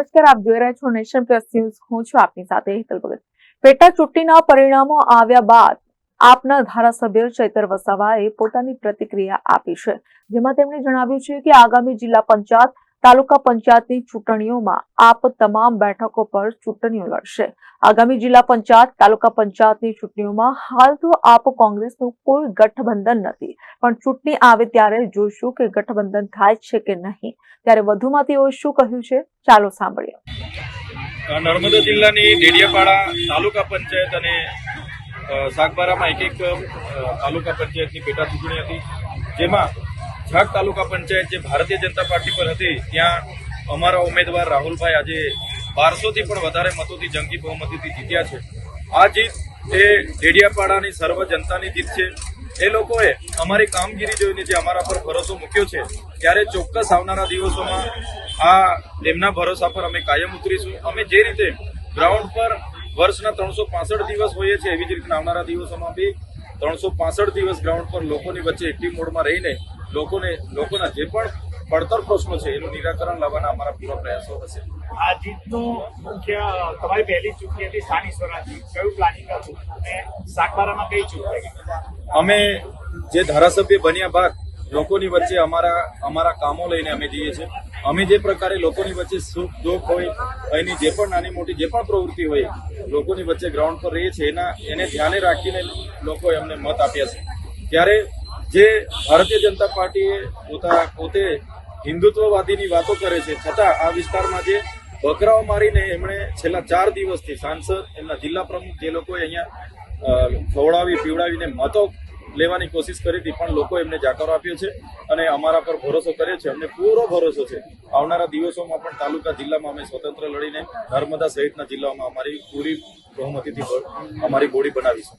નમસ્કાર, આપ જોઈ રહ્યા છો નેશન પ્લસ ન્યૂઝ. હું છું આપની સાથે હેતલ ભગત. પેટા ચૂંટણીના પરિણામો આવ્યા બાદ આપના ધારાસભ્ય ચૈતર વસાવાએ પોતાની પ્રતિક્રિયા આપી છે. જેમાં તેમણે જણાવ્યું છે કે આગામી જિલ્લા પંચાયત તાલુકા પંચાયતની ચૂંટણીઓમાં આપ તમામ બેઠકો પર ચૂંટણીઓ લડશે. આગામી જિલ્લા પંચાયત, તાલુકા પંચાયતની ચૂંટણીઓમાં હાલ તો આપ કોંગ્રેસનું કોઈ ગઠબંધન નથી. પણ ચૂંટણી આવે ત્યારે જોઈશું કે ગઠબંધન થાય છે કે નહીં. ત્યારે વધુમાં તેઓએ શું કહ્યું છે? ચાલો સાંભળીએ. નર્મદા જિલ્લાની ડેડિયાપાડા તાલુકા પંચાયત અને સાગબારામાં એક એક તાલુકા પંચાયતની પેટા ચૂંટણી હતી. જેમાં ઝાક તાલુકા પંચાયત જે ભારતીય જનતા પાર્ટી પર હતી, ત્યાં અમારા ઉમેદવાર રાહુલભાઈ આજે બારસોથી પણ વધારે મતોથી જંગી બહુમતીથી જીત્યા છે. આ જીત એ ડેડિયાપાડાની સર્વ જનતાની જીત છે. એ લોકોએ અમારી કામગીરી જોઈને જે અમારા પર ભરોસો મૂક્યો છે, ત્યારે ચોક્કસ આવનારા દિવસોમાં આ એમના ભરોસા પર અમે કાયમ ઉતરીશું. અમે જે રીતે ગ્રાઉન્ડ પર વર્ષના ત્રણસો દિવસ હોઈએ છીએ, એવી જ રીતના આવનારા દિવસોમાં બી ત્રણસો દિવસ ગ્રાઉન્ડ પર લોકોની વચ્ચે એક્ટિવ મોડમાં રહીને લોકોને લોકોના જે પણ પડતર પ્રશ્નો છે એનું નિરાકરણ લાવવાના અમારા પૂરા પ્રયાસો હશે. આ જીતનું મુખ્ય તમારી પહેલી ચૂંટણી હતી સ્થાનિક સ્વરાજની કયું પ્લાનિંગ હતું? અને સાગબારામાં કઈ ચૂંટણી અમે જે ધારાસભ્ય બન્યા બાદ લોકોની વચ્ચે અમારા અમારા કામો લઈને અમે જઈએ છીએ. અમે જે પ્રકારે લોકોની વચ્ચે સુખ દુઃખ હોય એની જે પણ નાની મોટી જે પણ પ્રવૃત્તિ હોય લોકોની વચ્ચે ગ્રાઉન્ડ પર રહીએ છીએ. એના એને ધ્યાને રાખીને લોકોએ અમને મત આપ્યા છે. ત્યારે જે ભારતીય જનતા પાર્ટીએ પોતા પોતે હિન્દુત્વવાદીની વાતો કરે છે. છતાં આ વિસ્તારમાં જે બકરાઓ મારીને એમણે છેલ્લા ચાર દિવસથી સાંસદ, એમના જિલ્લા પ્રમુખ જે લોકોએ અહીંયા ખવડાવી, પીવડાવીને મતો લેવાની કોશિશ કરી હતી પણ લોકો એમને જાકારો આપ્યો છે અને અમારા પર ભરોસો કર્યો છે. અમને પૂરો ભરોસો છે. આવનારા દિવસોમાં પણ તાલુકા જિલ્લામાં અમે સ્વતંત્ર લડીને નર્મદા સહિતના જિલ્લાઓમાં અમારી પૂરી બહુમતીથી અમારી બોડી બનાવીશું.